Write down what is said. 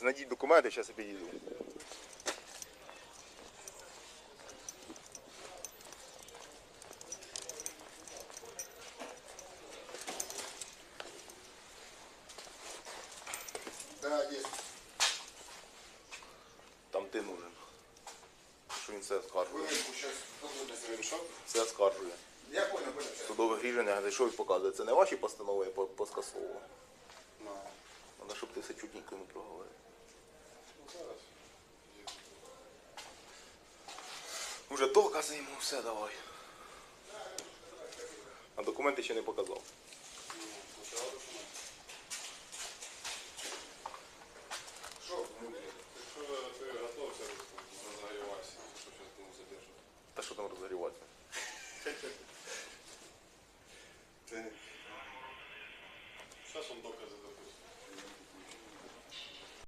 знайдіть документи, зараз я підійду. Да. Там ти нужен. Що він все оскаржує. Все. Я понял, понял. Судове рішення, що він показує? Це не ваші постанови, я по- поскасовував. Уже докази йому все давай. А документи ще не показав. Та що там розгорівати? Зараз он доказывает допустим.